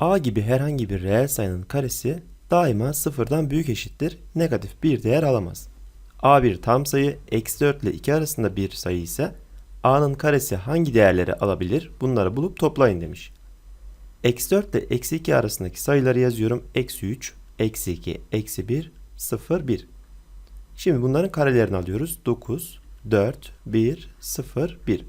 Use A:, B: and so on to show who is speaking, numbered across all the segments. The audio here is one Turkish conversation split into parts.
A: A gibi herhangi bir reel sayının karesi daima sıfırdan büyük eşittir, negatif bir değer alamaz. A bir tam sayı, eksi 4 ile 2 arasında bir sayı ise A'nın karesi hangi değerleri alabilir bunları bulup toplayın demiş. Eksi 4 ile eksi 2 arasındaki sayıları yazıyorum. Eksi 3, eksi 2, eksi 1, 0, 1. Şimdi bunların karelerini alıyoruz. 9, 4, 1, 0, 1.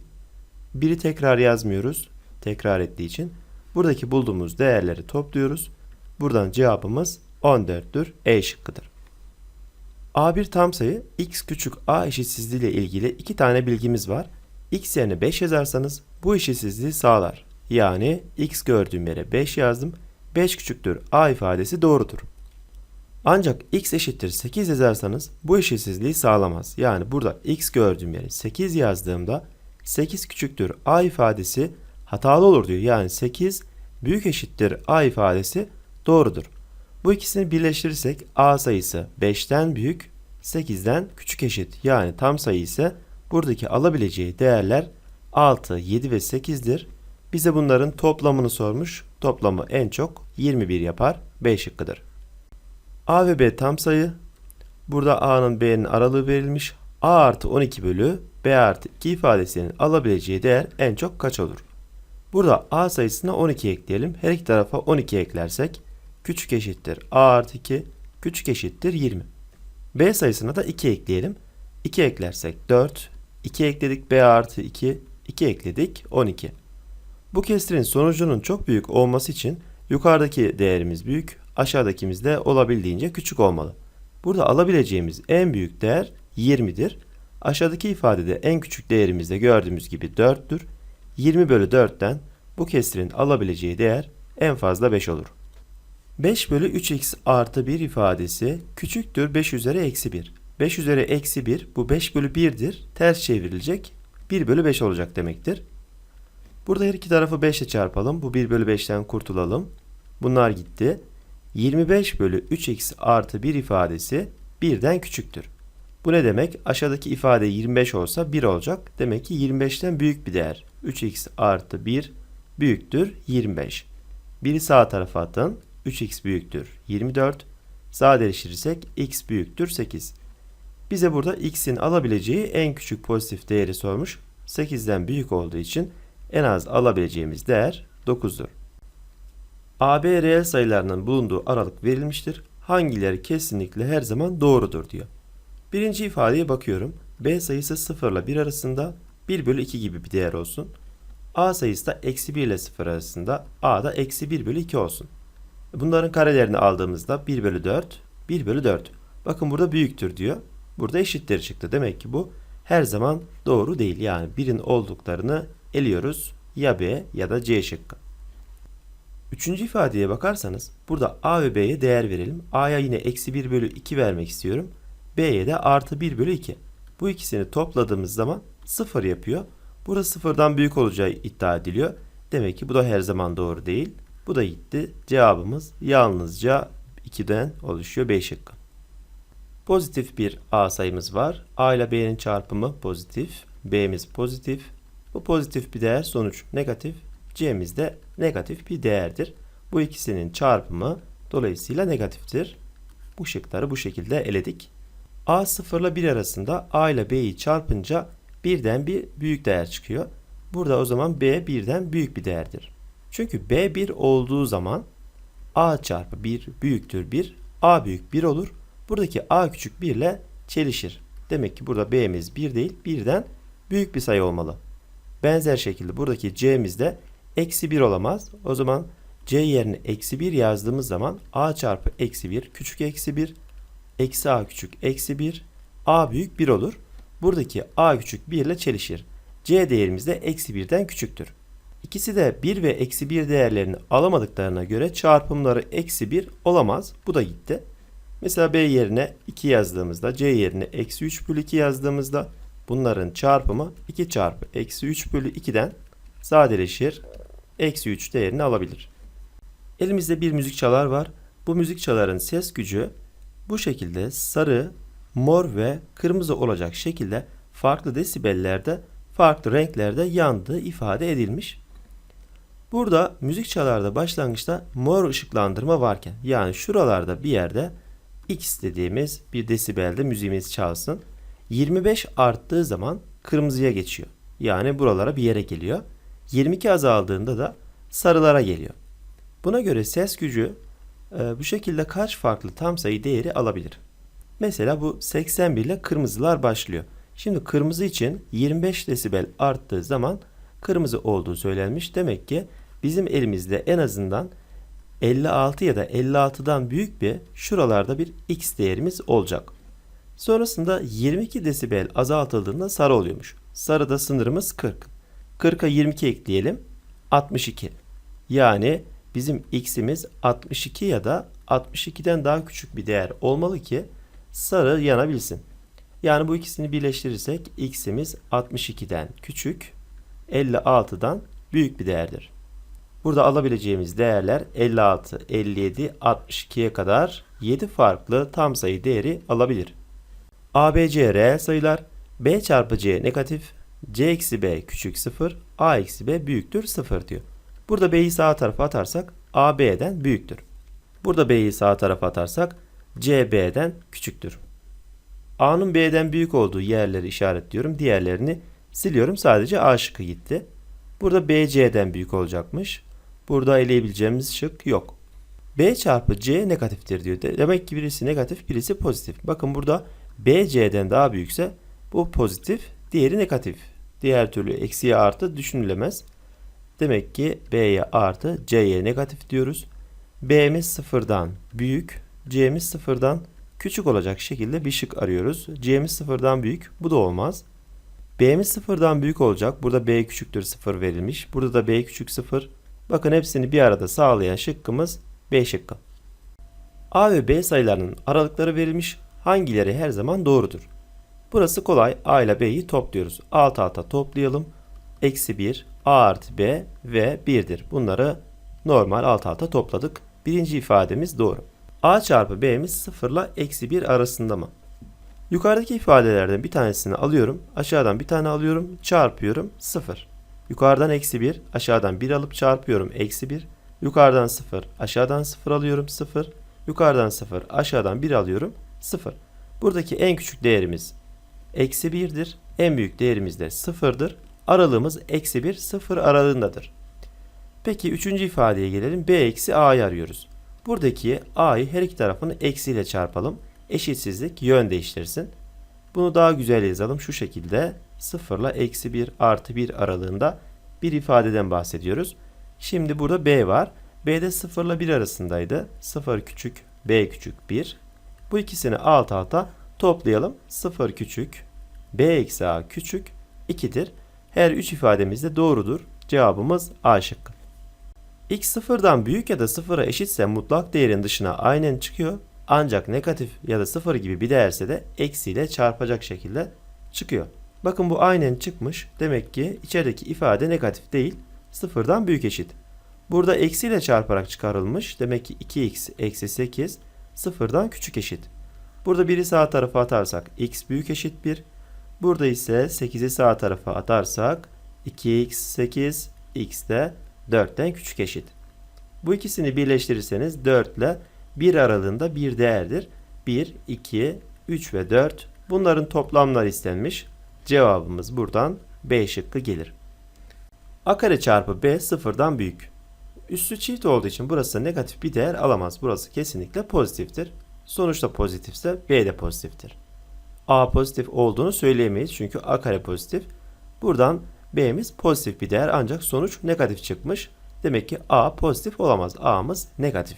A: 1'i tekrar yazmıyoruz. Tekrar ettiği için. Buradaki bulduğumuz değerleri topluyoruz. Buradan cevabımız 14'tür. E şıkkıdır. A1 tam sayı x küçük a eşitsizliği ile ilgili iki tane bilgimiz var. x yerine 5 yazarsanız bu eşitsizliği sağlar. Yani x gördüğüm yere 5 yazdım. 5 küçüktür a ifadesi doğrudur. Ancak x eşittir 8 yazarsanız bu eşitsizliği sağlamaz. Yani burada x gördüğüm yere 8 yazdığımda 8 küçüktür a ifadesi hatalı olur diyor. Yani 8 büyük eşittir a ifadesi doğrudur. Bu ikisini birleştirirsek a sayısı 5'ten büyük, 8'den küçük eşit. Yani tam sayı ise buradaki alabileceği değerler 6, 7 ve 8'dir. Bize bunların toplamını sormuş. Toplamı en çok 21 yapar. B şıkkıdır. A ve B tam sayı. Burada A'nın B'nin aralığı verilmiş. A artı 12 bölü B artı 2 ifadesinin alabileceği değer en çok kaç olur? Burada A sayısına 12 ekleyelim. Her iki tarafa 12 eklersek küçük eşittir A artı 2, küçük eşittir 20. B sayısına da 2 ekleyelim. 2 eklersek 4, 2 ekledik B artı 2, 2 ekledik 12. Bu kestirin sonucunun çok büyük olması için yukarıdaki değerimiz büyük, aşağıdakimiz de olabildiğince küçük olmalı. Burada alabileceğimiz en büyük değer 20'dir. Aşağıdaki ifadede en küçük değerimiz de gördüğümüz gibi 4'tür. 20 bölü 4'ten bu kestirin alabileceği değer en fazla 5 olur. 5 bölü 3x artı 1 ifadesi küçüktür 5 üzeri eksi 1. 5 üzeri eksi 1 bu 5 bölü 1'dir. Ters çevrilecek 1 bölü 5 olacak demektir. Burada her iki tarafı 5 ile çarpalım. Bu 1 bölü 5'ten kurtulalım. Bunlar gitti. 25 bölü 3x artı 1 ifadesi 1'den küçüktür. Bu ne demek? Aşağıdaki ifade 25 olsa 1 olacak. Demek ki 25'ten büyük bir değer. 3x artı 1 büyüktür 25. Biri sağ tarafa atın. 3x büyüktür 24. Sadeleştirirsek x büyüktür 8. Bize burada x'in alabileceği en küçük pozitif değeri sormuş. 8'den büyük olduğu için en az alabileceğimiz değer 9'dur. AB reel sayılarının bulunduğu aralık verilmiştir. Hangileri kesinlikle her zaman doğrudur diyor. Birinci ifadeye bakıyorum. B sayısı 0 ile 1 arasında 1 bölü 2 gibi bir değer olsun. A sayısı da eksi 1 ile 0 arasında A da eksi 1 bölü 2 olsun. Bunların karelerini aldığımızda 1 bölü 4, 1 bölü 4. Bakın burada büyüktür diyor. Burada eşittir çıktı. Demek ki bu her zaman doğru değil. Yani birin olduklarını eliyoruz. Ya B ya da C şıkkı. Üçüncü ifadeye bakarsanız burada A ve B'ye değer verelim. A'ya yine eksi 1 bölü 2 vermek istiyorum. B'ye de artı 1 bölü 2. Bu ikisini topladığımız zaman 0 yapıyor. Burada sıfırdan büyük olacağı iddia ediliyor. Demek ki bu da her zaman doğru değil. Bu da gitti. Cevabımız yalnızca 2'den oluşuyor. B şıkkı. Pozitif bir A sayımız var. A ile B'nin çarpımı pozitif. B'miz pozitif. Bu pozitif bir değer sonuç negatif. C'miz de negatif bir değerdir. Bu ikisinin çarpımı dolayısıyla negatiftir. Bu şıkları bu şekilde eledik. A 0 ile 1 arasında A ile B'yi çarpınca birden bir büyük değer çıkıyor. Burada o zaman B birden büyük bir değerdir. Çünkü B 1 olduğu zaman A çarpı 1 büyüktür 1. A büyük 1 olur. Buradaki A küçük 1 ile çelişir. Demek ki burada B'miz 1 değil birden büyük bir sayı olmalı. Benzer şekilde buradaki C'miz de eksi 1 olamaz. O zaman C yerine eksi 1 yazdığımız zaman A çarpı eksi 1 küçük eksi 1 eksi A küçük eksi 1 A büyük 1 olur. Buradaki A küçük 1 ile çelişir. C değerimiz de eksi 1'den küçüktür. İkisi de 1 ve eksi 1 değerlerini alamadıklarına göre çarpımları eksi 1 olamaz. Bu da gitti. Mesela B yerine 2 yazdığımızda C yerine eksi 3 bölü 2 yazdığımızda bunların çarpımı 2 çarpı eksi 3 bölü 2'den sadeleşir. Eksi 3 değerini alabilir. Elimizde bir müzik çalar var. Bu müzik çaların ses gücü bu şekilde sarı, mor ve kırmızı olacak şekilde farklı desibellerde, farklı renklerde yandığı ifade edilmiş. Burada müzik çalarda başlangıçta mor ışıklandırma varken yani şuralarda bir yerde x dediğimiz bir desibelde müziğimiz çalsın. 25 arttığı zaman kırmızıya geçiyor. Yani buralara bir yere geliyor. 22 azaldığında da sarılara geliyor. Buna göre ses gücü e, bu şekilde kaç farklı tam sayı değeri alabilir? Mesela bu 81 ile kırmızılar başlıyor. Şimdi kırmızı için 25 desibel arttığı zaman kırmızı olduğu söylenmiş. Demek ki bizim elimizde en azından 56 ya da 56'dan büyük bir şuralarda bir x değerimiz olacak. Sonrasında 22 desibel azaltıldığında sarı oluyormuş. Sarıda sınırımız 40. 40'a 22 ekleyelim. 62. Yani bizim x'imiz 62 ya da 62'den daha küçük bir değer olmalı ki sarı yanabilsin. Yani bu ikisini birleştirirsek x'imiz 62'den küçük, 56'dan büyük bir değerdir. Burada alabileceğimiz değerler 56, 57, 62'ye kadar 7 farklı tam sayı değeri alabilir. ABC reel sayılar, B çarpı C negatif, C eksi B küçük 0, A eksi B büyüktür 0 diyor. Burada B'yi sağ tarafa atarsak A B'den büyüktür. Burada B'yi sağ tarafa atarsak C B'den küçüktür. A'nın B'den büyük olduğu yerleri işaretliyorum. Diğerlerini siliyorum. Sadece A şıkkı gitti. Burada B C'den büyük olacakmış. Burada eleyebileceğimiz şık yok. B çarpı C negatiftir diyor. Demek ki birisi negatif, birisi pozitif. Bakın burada B C'den daha büyükse bu pozitif, diğeri negatif. Diğer türlü eksiye artı düşünülemez. Demek ki B'ye artı, C'ye negatif diyoruz. B'miz sıfırdan büyük, C'miz sıfırdan küçük olacak şekilde bir şık arıyoruz. C'miz sıfırdan büyük, bu da olmaz. B'miz sıfırdan büyük olacak. Burada B küçüktür sıfır verilmiş. Burada da B küçük sıfır. Bakın hepsini bir arada sağlayan şıkkımız B şıkkı. A ve B sayılarının aralıkları verilmiş. Hangileri her zaman doğrudur? Burası kolay. A ile B'yi topluyoruz. Alt alta toplayalım. Eksi 1, A artı B ve 1'dir. Bunları normal alt alta topladık. Birinci ifademiz doğru. A çarpı B'miz 0 ile eksi 1 arasında mı? Yukarıdaki ifadelerden bir tanesini alıyorum. Aşağıdan bir tane alıyorum. Çarpıyorum. 0. Yukarıdan eksi 1. Aşağıdan 1 alıp çarpıyorum. Eksi 1. Yukarıdan 0. Aşağıdan 0 alıyorum. 0. Yukarıdan 0. Aşağıdan 1 alıyorum. 0. Buradaki en küçük değerimiz eksi 1'dir. En büyük değerimiz de 0'dır. Aralığımız eksi 1, 0 aralığındadır. Peki üçüncü ifadeye gelelim. B eksi A'yı arıyoruz. Buradaki A'yı her iki tarafını eksiyle çarpalım. Eşitsizlik yön değiştirsin. Bunu daha güzel yazalım. Şu şekilde 0 ile eksi 1 artı 1 aralığında bir ifadeden bahsediyoruz. Şimdi burada B var. B'de 0 ile 1 arasındaydı. 0 küçük, B küçük 1. Bu ikisini alt alta toplayalım. 0 küçük, B eksi A küçük 2'dir. Her üç ifademiz de doğrudur. Cevabımız A şıkkı. X sıfırdan büyük ya da sıfıra eşitse mutlak değerin dışına aynen çıkıyor. Ancak negatif ya da sıfır gibi bir değerse de eksiyle çarpacak şekilde çıkıyor. Bakın bu aynen çıkmış. Demek ki içerideki ifade negatif değil. Sıfırdan büyük eşit. Burada eksiyle çarparak çıkarılmış. Demek ki 2x eksi 8 sıfırdan küçük eşit. Burada biri sağ tarafa atarsak x büyük eşit 1. Burada ise 8'i sağ tarafa atarsak 2x 8 x de 4'ten küçük eşit. Bu ikisini birleştirirseniz 4 ile 1 aralığında bir değerdir. 1, 2, 3 ve 4 bunların toplamları istenmiş. Cevabımız buradan B şıkkı gelir. A kare çarpı B sıfırdan büyük. Üssü çift olduğu için burası negatif bir değer alamaz. Burası kesinlikle pozitiftir. Sonuçta pozitifse B de pozitiftir. A pozitif olduğunu söyleyemeyiz çünkü A kare pozitif. Buradan B'miz pozitif bir değer ancak sonuç negatif çıkmış. Demek ki A pozitif olamaz. A'mız negatif.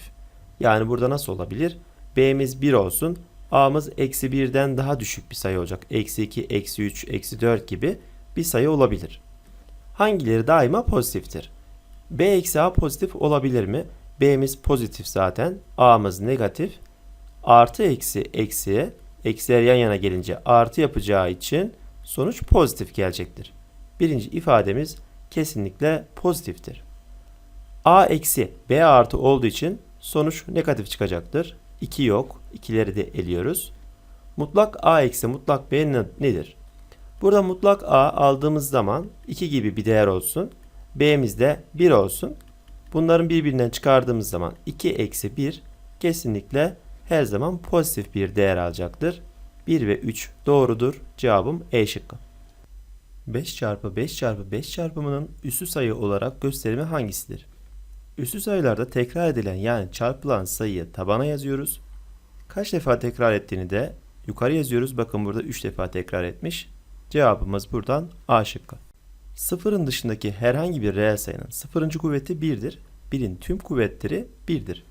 A: Yani burada nasıl olabilir? B'miz 1 olsun. A'mız eksi 1'den daha düşük bir sayı olacak. Eksi 2, eksi 3, eksi 4 gibi bir sayı olabilir. Hangileri daima pozitiftir? B eksi A pozitif olabilir mi? B'miz pozitif zaten. A'mız negatif. Artı eksi eksiye eksiler yan yana gelince artı yapacağı için sonuç pozitif gelecektir. Birinci ifademiz kesinlikle pozitiftir. A eksi B artı olduğu için sonuç negatif çıkacaktır. 2 yok. İkileri de eliyoruz. Mutlak A eksi mutlak B nedir? Burada mutlak A aldığımız zaman 2 gibi bir değer olsun. B'miz de 1 olsun. Bunların birbirinden çıkardığımız zaman 2 eksi 1 kesinlikle her zaman pozitif bir değer alacaktır. 1 ve 3 doğrudur. Cevabım E şıkkı. 5 çarpı 5 çarpı 5 çarpımının üssü sayı olarak gösterimi hangisidir? Üssü sayılarda tekrar edilen yani çarpılan sayıyı tabana yazıyoruz. Kaç defa tekrar ettiğini de yukarı yazıyoruz. Bakın burada 3 defa tekrar etmiş. Cevabımız buradan A şıkkı. Sıfırın dışındaki herhangi bir reel sayının sıfırıncı kuvveti 1'dir. 1'in tüm kuvvetleri 1'dir.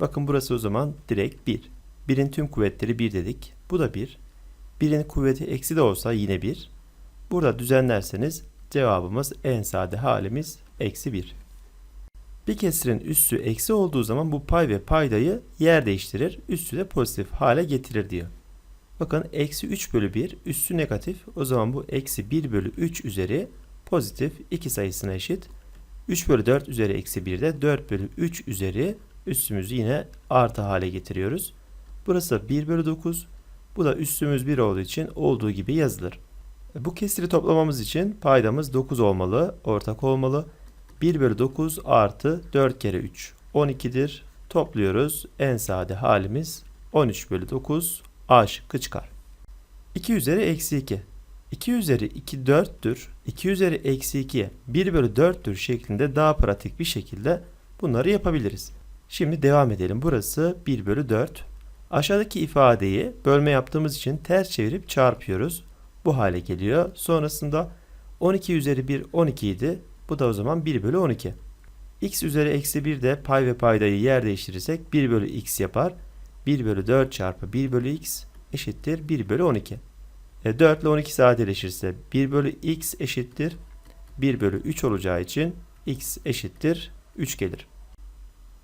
A: Bakın burası o zaman direkt 1. 1'in tüm kuvvetleri 1 dedik. Bu da 1. 1'in kuvveti eksi de olsa yine 1. Burada düzenlerseniz cevabımız en sade halimiz eksi 1. Bir kesirin üssü eksi olduğu zaman bu pay ve paydayı yer değiştirir. Üssü de pozitif hale getirir diyor. Bakın eksi 3 bölü 1 üssü negatif. O zaman bu eksi 1 bölü 3 üzeri pozitif 2 sayısına eşit. 3 bölü 4 üzeri eksi 1 de 4 bölü 3 üzeri üssümüzü yine artı hale getiriyoruz. Burası 1 bölü 9. Bu da üssümüz 1 olduğu için olduğu gibi yazılır. Bu kesiri toplamamız için paydamız 9 olmalı, ortak olmalı. 1 bölü 9 artı 4 kere 3 12'dir. Topluyoruz. En sade halimiz 13 bölü 9 A şıkkı çıkar. 2 üzeri eksi 2. 2 üzeri 2 4'tür. 2 üzeri eksi 2 1 bölü 4'tür şeklinde daha pratik bir şekilde bunları yapabiliriz. Şimdi devam edelim. Burası 1 bölü 4. Aşağıdaki ifadeyi bölme yaptığımız için ters çevirip çarpıyoruz. Bu hale geliyor. Sonrasında 12 üzeri 1 12 idi. Bu da o zaman 1 bölü 12. x üzeri eksi 1 de pay ve paydayı yer değiştirirsek 1 bölü x yapar. 1 bölü 4 çarpı 1 bölü x eşittir 1 bölü 12. E, 4 ile 12 sadeleşirse 1 bölü x eşittir 1 bölü 3 olacağı için x eşittir 3 gelir.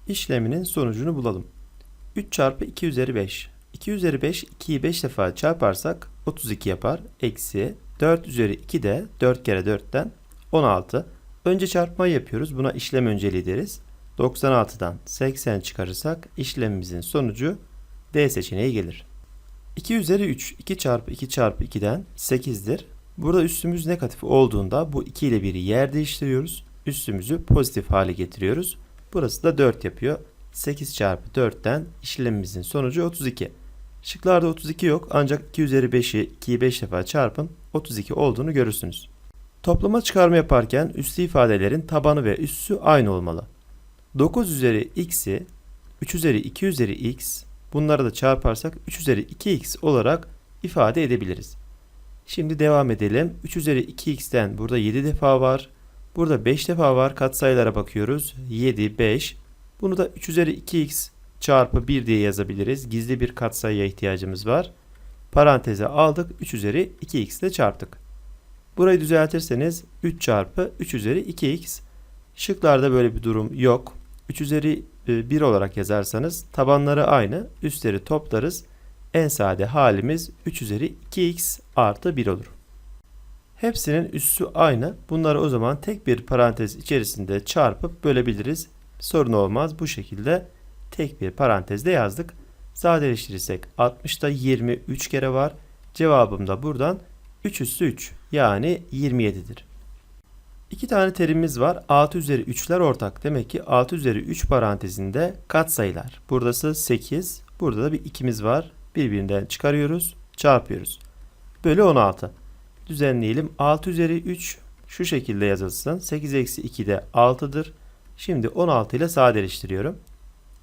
A: İşleminin sonucunu bulalım. 3 çarpı 2 üzeri 5. 2 üzeri 5, 2'yi 5 defa çarparsak 32 yapar. Eksi 4 üzeri 2 de 4 kere 4'ten 16. Önce çarpmayı yapıyoruz. Buna işlem önceliği deriz. 96'dan 80 çıkarırsak işlemimizin sonucu D seçeneği gelir. 2 üzeri 3, 2 çarpı 2 çarpı 2'den 8'dir. Burada üstümüz negatif olduğunda bu 2 ile 1'i yer değiştiriyoruz. Üstümüzü pozitif hale getiriyoruz. Burası da 4 yapıyor. 8 çarpı 4'ten işlemimizin sonucu 32. Şıklarda 32 yok ancak 2 üzeri 5'i 2'yi 5 defa çarpın 32 olduğunu görürsünüz. Toplama çıkarma yaparken üslü ifadelerin tabanı ve üssü aynı olmalı. 9 üzeri x'i 3 üzeri 2 üzeri x bunları da çarparsak 3 üzeri 2x olarak ifade edebiliriz. Şimdi devam edelim. 3 üzeri 2x'ten burada 7 defa var. Burada 5 defa var. Katsayılara bakıyoruz. 7, 5. Bunu da 3 üzeri 2x çarpı 1 diye yazabiliriz. Gizli bir katsayıya ihtiyacımız var. Paranteze aldık. 3 üzeri 2x ile çarptık. Burayı düzeltirseniz 3 çarpı 3 üzeri 2x. Şıklarda böyle bir durum yok. 3 üzeri 1 olarak yazarsanız tabanları aynı. Üstleri toplarız. En sade halimiz 3 üzeri 2x artı 1 olur. Hepsinin üssü aynı. Bunları o zaman tek bir parantez içerisinde çarpıp bölebiliriz. Sorun olmaz. Bu şekilde tek bir parantezde yazdık. Sadeleştirirsek 60'da 23 kere var. Cevabım da buradan 3 üssü 3 yani 27'dir. İki tane terimimiz var. 6 üzeri 3'ler ortak. Demek ki 6 üzeri 3 parantezinde katsayılar. Buradası 8. Burada da bir 2'miz var. Birbirinden çıkarıyoruz. Çarpıyoruz. Bölü 16. Düzenleyelim. 6 üzeri 3 şu şekilde yazılsın. 8 eksi 2 de 6'dır. Şimdi 16 ile sadeleştiriyorum.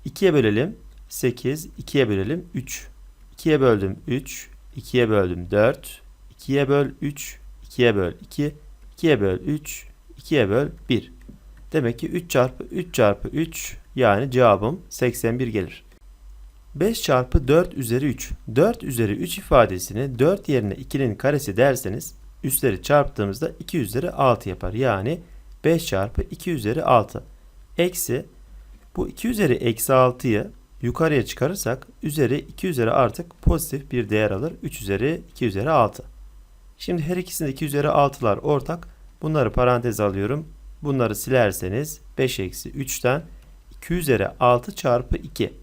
A: 2'ye bölelim. 8. 2'ye bölelim. 3. 2'ye böldüm 3. 2'ye böldüm 4. 2'ye böl 3. 2'ye böl 2. 2'ye böl 3. 2'ye böl 1. Demek ki 3 çarpı 3 çarpı 3 yani cevabım 81 gelir. 5 çarpı 4 üzeri 3. 4 üzeri 3 ifadesini 4 yerine 2'nin karesi derseniz üstleri çarptığımızda 2 üzeri 6 yapar. Yani 5 çarpı 2 üzeri 6. Eksi bu 2 üzeri eksi 6'yı yukarıya çıkarırsak üzeri 2 üzeri artık pozitif bir değer alır. 3 üzeri 2 üzeri 6. Şimdi her ikisinde 2 üzeri 6'lar ortak. Bunları parantez alıyorum. Bunları silerseniz 5 eksi 3'ten 2 üzeri 6 çarpı 2.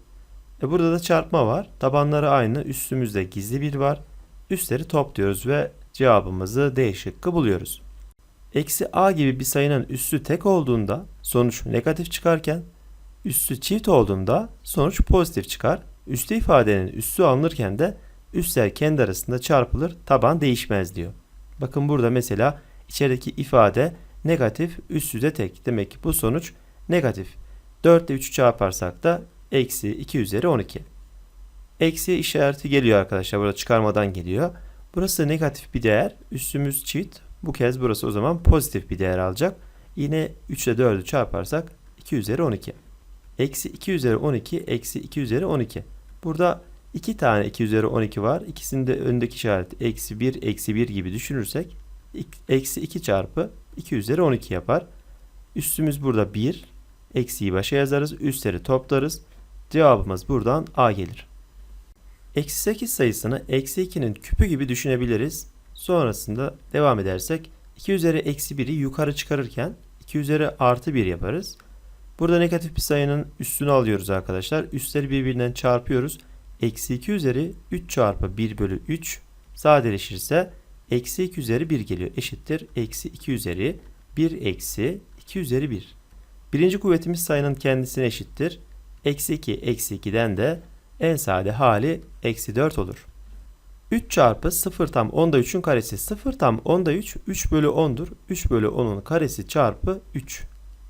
A: E burada da çarpma var. Tabanları aynı. Üstümüzde gizli bir var. Üstleri topluyoruz ve cevabımızı D şıkkı buluyoruz. Eksi a gibi bir sayının üssü tek olduğunda sonuç negatif çıkarken üssü çift olduğunda sonuç pozitif çıkar. Üstü ifadenin üssü alınırken de üsler kendi arasında çarpılır taban değişmez diyor. Bakın burada mesela içerideki ifade negatif üssü de tek. Demek ki bu sonuç negatif. 4 ile 3'ü çarparsak da eksi 2 üzeri 12. Eksi işareti geliyor arkadaşlar. Burada çıkarmadan geliyor. Burası negatif bir değer. Üssümüz çift. Bu kez burası o zaman pozitif bir değer alacak. Yine 3 ile 4'ü çarparsak 2 üzeri 12. Eksi 2 üzeri 12 eksi 2 üzeri 12. Burada iki tane 2 üzeri 12 var. İkisinde öndeki işaret eksi 1 eksi 1 gibi düşünürsek eksi 2 çarpı 2 üzeri 12 yapar. Üstümüz burada 1. Eksiyi başa yazarız. Üstleri toplarız. Cevabımız buradan A gelir. Eksi 8 sayısını eksi 2'nin küpü gibi düşünebiliriz. Sonrasında devam edersek 2 üzeri eksi 1'i yukarı çıkarırken 2 üzeri artı 1 yaparız. Burada negatif bir sayının üstünü alıyoruz arkadaşlar. Üstleri birbirinden çarpıyoruz. Eksi 2 üzeri 3 çarpı 1 bölü 3 sadeleşirse eksi 2 üzeri 1 geliyor. Eşittir. Eksi 2 üzeri 1 eksi 2 üzeri 1. Birinci kuvvetimiz sayının kendisine eşittir. Eksi 2 eksi 2'den de en sade hali eksi 4 olur. 3 çarpı 0 tam 10'da 3'ün karesi 0 tam 10'da 3 3 bölü 10'dur. 3 bölü 10'un karesi çarpı 3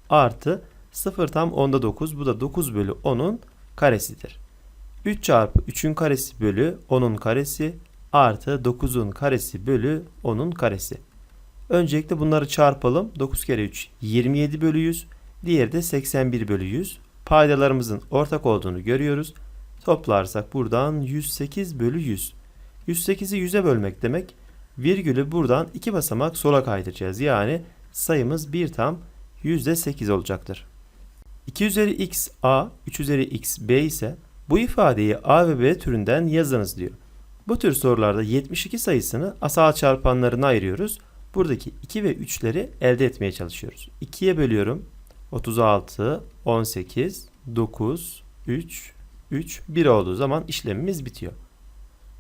A: artı 0 tam 10'da 9 bu da 9 bölü 10'un karesidir. 3 çarpı 3'ün karesi bölü 10'un karesi artı 9'un karesi bölü 10'un karesi. Öncelikle bunları çarpalım. 9 kere 3 27 bölü 100. Diğeri de 81 bölü 100. Paydalarımızın ortak olduğunu görüyoruz. Toplarsak buradan 108 bölü 100. 108'i 100'e bölmek demek. Virgülü buradan iki basamak sola kaydıracağız. Yani sayımız 1 tam %8 olacaktır. 2 üzeri x a, 3 üzeri x b ise bu ifadeyi a ve b türünden yazınız diyor. Bu tür sorularda 72 sayısını asal çarpanlarına ayırıyoruz. Buradaki 2 ve 3'leri elde etmeye çalışıyoruz. 2'ye bölüyorum. 36, 18, 9, 3, 3, 1 olduğu zaman işlemimiz bitiyor.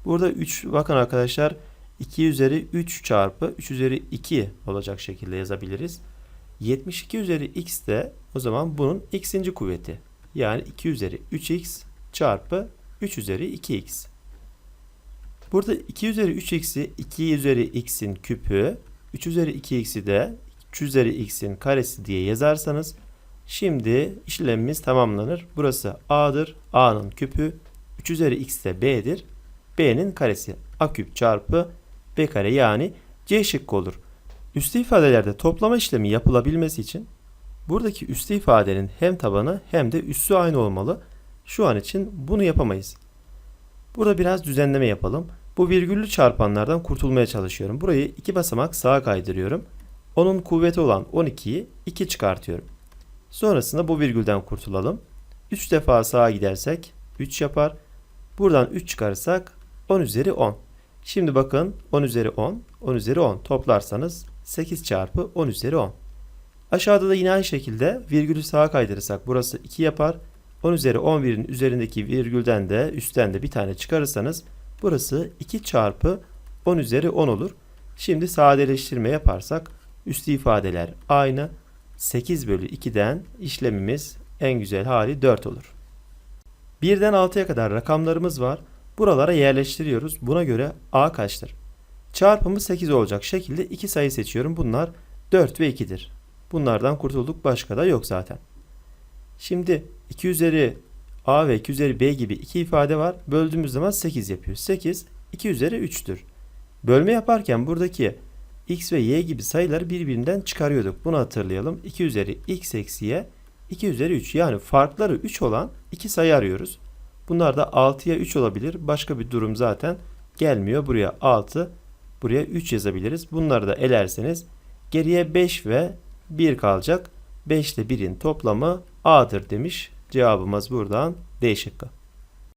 A: Burada 3 bakın arkadaşlar 2 üzeri 3 çarpı 3 üzeri 2 olacak şekilde yazabiliriz. 72 üzeri x de o zaman bunun x'inci kuvveti. Yani 2 üzeri 3x çarpı 3 üzeri 2x. Burada 2 üzeri 3x'i 2 üzeri x'in küpü, 3 üzeri 2x'i de 3 üzeri x'in karesi diye yazarsanız şimdi işlemimiz tamamlanır. Burası a'dır. a'nın küpü 3 üzeri x de b'dir. b'nin karesi a küp çarpı b kare yani c şıkkı olur. Üstü ifadelerde toplama işlemi yapılabilmesi için buradaki üstü ifadenin hem tabanı hem de üssü aynı olmalı. Şu an için bunu yapamayız. Burada biraz düzenleme yapalım. Bu virgüllü çarpanlardan kurtulmaya çalışıyorum. Burayı iki basamak sağa kaydırıyorum. Onun kuvveti olan 12'yi 2 çıkartıyorum. Sonrasında bu virgülden kurtulalım. 3 defa sağa gidersek 3 yapar. Buradan 3 çıkarırsak 10 üzeri 10. Şimdi bakın 10 üzeri 10, 10 üzeri 10 toplarsanız 8 çarpı 10 üzeri 10. Aşağıda da yine aynı şekilde virgülü sağa kaydırırsak burası 2 yapar. 10 üzeri 11'in üzerindeki virgülden de üstten de bir tane çıkarırsanız burası 2 çarpı 10 üzeri 10 olur. Şimdi sadeleştirme yaparsak üstü ifadeler aynı. 8 bölü 2'den işlemimiz en güzel hali 4 olur. 1'den 6'ya kadar rakamlarımız var. Buralara yerleştiriyoruz. Buna göre a kaçtır? Çarpımı 8 olacak şekilde iki sayı seçiyorum. Bunlar 4 ve 2'dir. Bunlardan kurtulduk. Başka da yok zaten. Şimdi 2 üzeri a ve 2 üzeri b gibi iki ifade var. Böldüğümüz zaman 8 yapıyor. 8 2 üzeri 3'tür. Bölme yaparken buradaki x ve y gibi sayıları birbirinden çıkarıyorduk. Bunu hatırlayalım. 2 üzeri x eksi y 2 üzeri 3 yani farkları 3 olan iki sayı arıyoruz. Bunlar da 6'ya 3 olabilir. Başka bir durum zaten gelmiyor. Buraya 6, buraya 3 yazabiliriz. Bunları da elerseniz geriye 5 ve 1 kalacak. 5 ile 1'in toplamı A'dır demiş. Cevabımız buradan D şıkkı.